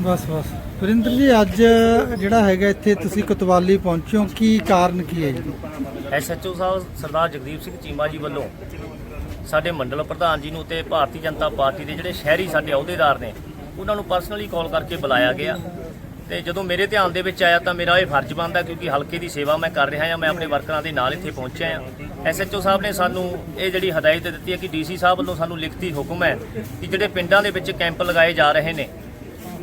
ਬਸ ਬਸ। ਵਰਿੰਦਰ ਜੀ, ਅੱਜ ਜਿਹੜਾ ਹੈਗਾ ਇੱਥੇ ਤੁਸੀਂ ਕਤਵਾਲੀ ਪਹੁੰਚਿਓ ਕੀ ਕਾਰਨ ਕੀ ਹੈ ਜੀ? ਐਸਐਚਓ ਸਾਹਿਬ, ਸਰਦਾਰ ਜਗਦੀਪ ਸਿੰਘ ਚੀਮਾ ਜੀ ਵੱਲੋਂ ਸਾਡੇ ਮੰਡਲ ਪ੍ਰਧਾਨ ਜੀ ਨੂੰ ਤੇ ਭਾਰਤੀ ਜਨਤਾ ਪਾਰਟੀ ਦੇ ਜਿਹੜੇ ਸ਼ਹਿਰੀ ਸਾਡੇ ਅਹੁਦੇਦਾਰ ਨੇ, ਉਹਨਾਂ ਨੂੰ ਪਰਸਨਲੀ ਕਾਲ ਕਰਕੇ ਬੁਲਾਇਆ ਗਿਆ। ਤੇ ਜਦੋਂ ਮੇਰੇ ਧਿਆਨ ਦੇ ਵਿੱਚ ਆਇਆ ਤਾਂ ਮੇਰਾ ਇਹ ਫਰਜ਼ ਬਣਦਾ ਕਿਉਂਕਿ ਹਲਕੇ ਦੀ ਸੇਵਾ ਮੈਂ ਕਰ ਰਿਹਾ ਹਾਂ ਮੈਂ ਆਪਣੇ ਵਰਕਰਾਂ ਦੇ ਨਾਲ ਇੱਥੇ ਪਹੁੰਚਿਆ ਹਾਂ। ਐਸਐਚਓ ਸਾਹਿਬ ਨੇ ਸਾਨੂੰ ਇਹ ਜਿਹੜੀ ਹਦਾਇਤ ਦਿੱਤੀ ਹੈ ਕਿ ਡੀਸੀ ਸਾਹਿਬ ਵੱਲੋਂ ਸਾਨੂੰ ਲਿਖਤੀ ਹੁਕਮ ਹੈ ਕਿ ਜਿਹੜੇ ਪਿੰਡਾਂ ਦੇ ਵਿੱਚ ਕੈਂਪ ਲਗਾਏ ਜਾ ਰਹੇ ਨੇ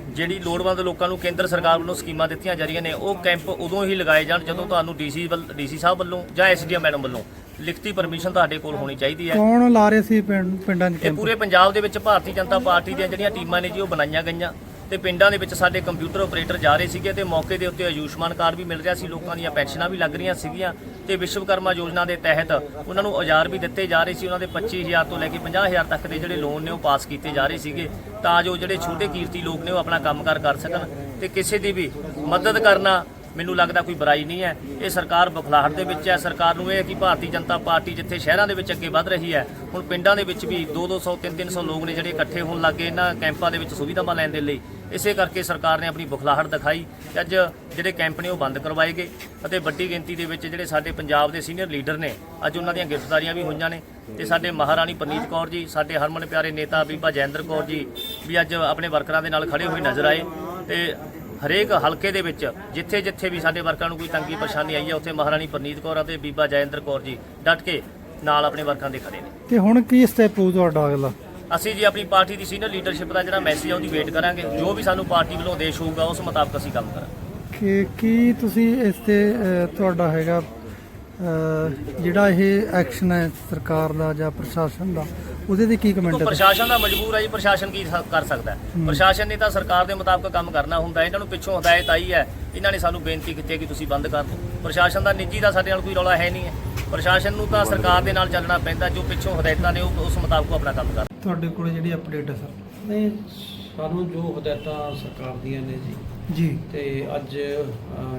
ਜਿਹੜੀ ਲੋੜਵੰਦ ਲੋਕਾਂ ਨੂੰ ਕੇਂਦਰ ਸਰਕਾਰ ਵੱਲੋਂ ਸਕੀਮਾਂ ਦਿੱਤੀਆਂ ਜਾ ਰਹੀਆਂ ਨੇ ਉਹ ਕੈਂਪ ਉਦੋਂ ਹੀ ਲਗਾਏ ਜਾਣ ਜਦੋਂ ਤੁਹਾਨੂੰ ਡੀਸੀ ਡੀਸੀ ਸਾਹਿਬ ਵੱਲੋਂ ਜਾਂ ਐਸਡੀਐਮ ਮੈਡਮ ਵੱਲੋਂ ਲਿਖਤੀ ਪਰਮਿਸ਼ਨ ਤੁਹਾਡੇ ਕੋਲ ਹੋਣੀ ਚਾਹੀਦੀ ਹੈ। ਕੌਣ ਲਾ ਰਹੇ ਸੀ ਪਿੰਡ- 'ਚ ਇਹ ਕੈਂਪ? ਪੂਰੇ ਪੰਜਾਬ ਦੇ ਵਿੱਚ ਭਾਰਤੀ ਜਨਤਾ ਪਾਰਟੀ ਦੀਆਂ ਜਿਹੜੀਆਂ ਟੀਮਾਂ ਨੇ ਜੀ ਉਹ ਬਣਾਈਆਂ ਗਈਆਂ। ਤੇ ਪਿੰਡਾਂ ਦੇ ਵਿੱਚ ਸਾਡੇ ਕੰਪਿਊਟਰ ਆਪਰੇਟਰ ਜਾ ਰਹੇ ਸੀਗੇ ਤੇ ਮੌਕੇ ਦੇ ਉੱਤੇ ਆਯੁਸ਼ਮਾਨ ਕਾਰਡ ਵੀ ਮਿਲ ਰਿਹਾ ਸੀ, ਲੋਕਾਂ ਦੀਆਂ ਪੈਨਸ਼ਨਾਂ ਵੀ ਲੱਗ ਰਹੀਆਂ ਸੀਗੀਆਂ ਤੇ ਵਿਸ਼ਵਕਰਮਾ ਯੋਜਨਾ ਦੇ ਤਹਿਤ ਉਹਨਾਂ ਨੂੰ ਔਜ਼ਾਰ ਵੀ ਦਿੱਤੇ ਜਾ ਰਹੇ ਸੀ, ਉਹਨਾਂ ਦੇ 25000 ਤੋਂ ਲੈ ਕੇ 50000 ਤੱਕ ਦੇ ਜਿਹੜੇ ਲੋਨ ਨੇ ਉਹ ਪਾਸ ਕੀਤੇ ਜਾ ਰਹੇ ਸੀਗੇ ਤਾਂ ਜੋ ਜਿਹੜੇ ਛੋਟੇ ਕੀਰਤੀ ਲੋਕ ਨੇ ਉਹ ਆਪਣਾ ਕੰਮਕਾਰ ਕਰ ਸਕਣ ਤੇ ਕਿਸੇ ਦੀ ਵੀ ਮਦਦ ਕਰਨਾ ਮੈਨੂੰ ਲੱਗਦਾ ਕੋਈ ਬੁਰਾਈ ਨਹੀਂ ਹੈ। ਇਹ ਸਰਕਾਰ ਬੁਖਲਾਹਟ ਦੇ ਵਿੱਚ ਹੈ। ਸਰਕਾਰ ਨੂੰ ਇਹ ਹੈ ਕਿ ਭਾਰਤੀ ਜਨਤਾ ਪਾਰਟੀ ਜਿੱਥੇ ਸ਼ਹਿਰਾਂ ਦੇ ਵਿੱਚ ਅੱਗੇ ਵੱਧ ਰਹੀ ਹੈ, ਹੁਣ ਪਿੰਡਾਂ ਦੇ ਵਿੱਚ ਵੀ 2-200 3-300 ਲੋਕ ਨੇ ਜਿਹੜੇ ਇਕੱਠੇ ਹੋਣ ਲੱਗੇ ਇਹਨਾਂ ਕੈਂਪਾਂ ਦੇ ਵਿੱਚ ਸੁਵਿਧਾਵਾਂ ਲੈਣ ਦੇ ਲਈ। ਇਸੇ ਕਰਕੇ ਸਰਕਾਰ ਨੇ ਆਪਣੀ ਬੁਖਲਾਹਟ ਦਿਖਾਈ। ਕਿ ਅੱਜ ਜਿਹੜੇ ਕੈਂਪ ਨੇ ਉਹ ਬੰਦ ਕਰਵਾਏ ਗਏ ਅਤੇ ਵੱਡੀ ਗਿਣਤੀ ਦੇ ਵਿੱਚ ਜਿਹੜੇ ਸਾਡੇ ਪੰਜਾਬ ਦੇ ਸੀਨੀਅਰ ਲੀਡਰ ਨੇ, ਅੱਜ ਉਹਨਾਂ ਦੀਆਂ ਗ੍ਰਿਫਤਾਰੀਆਂ ਵੀ ਹੋਈਆਂ ਨੇ ਤੇ ਸਾਡੇ ਮਹਾਰਾਣੀ ਪ੍ਰਨੀਤ ਕੌਰ ਜੀ, ਸਾਡੇ ਹਰਮਨ ਪਿਆਰੇ ਨੇਤਾ ਬੀਬਾ ਜੈਂਦਰ ਕੌਰ ਜੀ ਵੀ ਅੱਜ ਆਪਣੇ ਵਰਕਰਾਂ ਦੇ ਨਾਲ ਖੜੇ ਹੋਏ ਨਜ਼ਰ ਆਏ ਤੇ ਹਰੇਕ ਹਲਕੇ ਦੇ ਵਿੱਚ ਜਿੱਥੇ ਜਿੱਥੇ ਵੀ ਸਾਡੇ ਵਰਕਰਾਂ ਨੂੰ ਕੋਈ ਤੰਗੀ ਪਰੇਸ਼ਾਨੀ ਆਈ ਹੈ ਉੱਥੇ ਮਹਾਰਾਣੀ ਪ੍ਰਨੀਤ ਕੌਰ ਅਤੇ ਬੀਬਾ ਜੈਂਦਰ ਕੌਰ ਜੀ ਡਟ ਕੇ ਨਾਲ ਆਪਣੇ ਵਰਕਰਾਂ ਦੇ ਖੜੇ ਨੇ। ਤੇ ਹੁਣ ਕੀ ਸਟੈਪ ਹੋਊ ਤੁਹਾਡਾ ਅਗਲਾ? ਅਸੀਂ ਜੀ ਆਪਣੀ ਪਾਰਟੀ ਦੀ ਸੀਨੀਅਰ ਲੀਡਰਸ਼ਿਪ ਦਾ ਜਿਹੜਾ ਮੈਸੇਜ ਆ ਉਹਦੀ ਵੇਟ ਕਰਾਂਗੇ। ਜੋ ਵੀ ਸਾਨੂੰ ਪਾਰਟੀ ਵੱਲੋਂ ਆਦੇਸ਼ ਹੋਊਗਾ ਉਸ ਮੁਤਾਬਕ ਅਸੀਂ ਕੰਮ ਕਰਾਂਗੇ। ਕਿ ਕੀ ਤੁਸੀਂ ਇਸ ਤੇ ਤੁਹਾਡਾ ਹੈਗਾ ਜਿਹੜਾ ਇਹ ਐਕਸ਼ਨ ਹੈ ਸਰਕਾਰ ਦਾ ਜਾਂ ਪ੍ਰਸ਼ਾਸਨ ਦਾ ਉਹਦੇ ਤੇ ਕੀ ਕਮੈਂਟ ਹੈ ਪ੍ਰਸ਼ਾਸਨ ਦਾ ਮਜਬੂਰ ਹੈ ਜੀ ਪ੍ਰਸ਼ਾਸਨ ਕੀ ਸ- ਕਰ ਸਕਦਾ ਹੈ? ਪ੍ਰਸ਼ਾਸਨ ਨੇ ਤਾਂ ਸਰਕਾਰ ਦੇ ਮੁਤਾਬਕ ਕੰਮ ਕਰਨਾ ਹੁੰਦਾ ਹੈ। ਇਹਨਾਂ ਨੂੰ ਪਿੱਛੋਂ ਹਦਾਇਤ ਆਈ ਹੈ। ਇਹਨਾਂ ਨੇ ਸਾਨੂੰ ਬੇਨਤੀ ਕੀਤੀ ਹੈ ਕਿ ਤੁਸੀਂ ਬੰਦ ਕਰ ਦਿਓ। ਪ੍ਰਸ਼ਾਸਨ ਦਾ ਨਿੱਜੀ ਦਾ ਸਾਡੇ ਨਾਲ ਕੋਈ ਰੌਲਾ ਹੈ ਨਹੀਂ ਹੈ। ਪ੍ਰਸ਼ਾਸਨ ਨੂੰ ਤਾਂ ਸਰਕਾਰ ਦੇ ਨਾਲ ਚੱਲਣਾ ਪੈਂਦਾ ਜੋ ਪਿੱਛੋਂ ਹਦਾਇਤਾਂ ਨੇ ਉਹ ਉਸ ਮੁਤਾਬਕ ਆਪਣਾ ਕੰਮ ਕਰ ਤੁਹਾਡੇ ਕੋਲ ਜਿਹੜੀ ਅਪਡੇਟ ਹੈ ਸਰ? ਨਹੀਂ ਸਾਨੂੰ ਜੋ ਹਦਾਇਤਾਂ ਸਰਕਾਰ ਦੀਆਂ ਨੇ ਜੀ ਜੀ। ਤੇ ਅੱਜ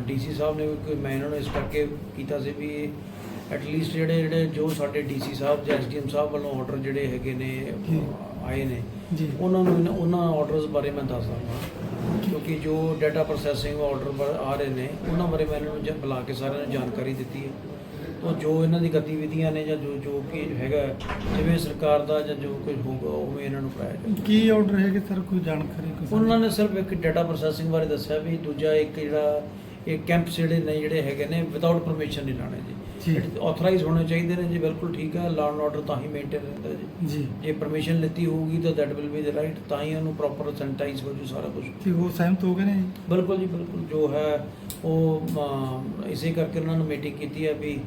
ਡੀਸੀ ਸਾਹਿਬ ਨੇ ਵੀ ਕੋਈ ਮੈਂ ਇਹਨਾਂ ਨੂੰ ਇਸ ਕਰਕੇ ਕੀਤਾ ਸੀ ਵੀ ਐਟਲੀਸਟ ਜਿਹੜੇ ਜਿਹੜੇ ਜੋ ਸਾਡੇ ਡੀਸੀ ਸਾਹਿਬ ਜਾਂ ਐਸਡੀਐਮ ਸਾਹਿਬ ਵੱਲੋਂ ਆਰਡਰ ਜਿਹੜੇ ਹੈਗੇ ਨੇ ਆਏ ਨੇ ਜੀ। ਉਹਨਾਂ ਨੂੰ ਉਹਨਾਂ ਆਰਡਰਸ ਬਾਰੇ ਮੈਂ ਦੱਸ ਦਾਂਗਾ ਕਿਉਂਕਿ ਜੋ ਡਾਟਾ ਪ੍ਰੋਸੈਸਿੰਗ ਆਰਡਰ ਆ ਰਹੇ ਨੇ ਉਹਨਾਂ ਬਾਰੇ ਮੈਂ ਇਹਨਾਂ ਨੂੰ ਬੁਲਾ ਕੇ ਸਾਰਿਆਂ ਨੂੰ ਜਾਣਕਾਰੀ ਦਿੱਤੀ ਹੈ। ਤਾਂ ਜੋ ਇਹਨਾਂ ਦੀ ਗਤੀਵਿਧੀਆਂ ਨੇ ਜਾਂ ਜੋ ਜੋ ਕਿ ਹੈਗਾ ਜਿਵੇਂ ਸਰਕਾਰ ਦਾ ਜਾਂ ਜੋ ਕੁਝ ਹੋਊਗਾ ਉਵੇਂ ਇਹਨਾਂ ਨੂੰ ਕਰਾਇਆ ਜਾਊਗਾ। ਕੀ ਆਰਡਰ ਹੈਗੇ ਸਰ? ਕੋਈ ਜਾਣਕਾਰੀ ਕੋਈ ਉਹਨਾਂ ਨੇ ਸਿਰਫ ਇੱਕ ਡਾਟਾ ਪ੍ਰੋਸੈਸਿੰਗ ਬਾਰੇ ਦੱਸਿਆ ਵੀ ਦੂਜਾ ਇੱਕ ਜਿਹੜਾ ਇਹ ਕੈਂਪ ਜਿਹੜੇ ਨੇ ਜਿਹੜੇ ਹੈਗੇ ਨੇ ਵਿਦਆਊਟ ਪਰਮਿਸ਼ਨ ਨਹੀਂ ਲਾਣੇ ਜੀ। ਆਥੋਰਾਈਜ਼ ਹੋਣੇ ਚਾਹੀਦੇ ਨੇ ਜੀ ਬਿਲਕੁਲ ਠੀਕ ਹੈ ਲਾਅ ਐਂਡ ਆਰਡਰ ਤਾਂ ਹੀ ਮੇਨਟੇਨ ਰਹਿੰਦਾ ਜੀ। ਜੀ। ਜੇ ਪਰਮਿਸ਼ਨ ਲਿੱਤੀ ਹੋਊਗੀ ਤਾਂ that will be the right ਤਾਂ ਹੀ ਉਹਨੂੰ ਪ੍ਰੋਪਰ ਸੈਨੀਟਾਈਜ਼ ਹੋ ਜੂ ਸਾਰਾ ਕੁਝ ਤੇ ਉਹ ਸਹਿਮਤ ਹੋ ਗਏ ਨੇ ਜੀ? ਬਿਲਕੁਲ ਜੀ ਬਿਲਕੁਲ। ਜੋ ਹੈ ਉਹ ਇਸੇ ਕਰਕੇ ਉਹਨਾਂ ਨੂੰ ਮੀਟਿੰਗ ਕੀਤੀ ਹੈ ਵੀ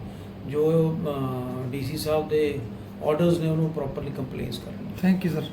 ਜੋ ਡੀਸੀ ਸਾਹਿਬ ਦੇ ਆਰਡਰਸ ਨੇ ਉਹਨੂੰ ਪ੍ਰੋਪਰਲੀ ਕੰਪਲੇਂਸ ਕਰਨ ਥੈਂਕ ਯੂ ਸਰ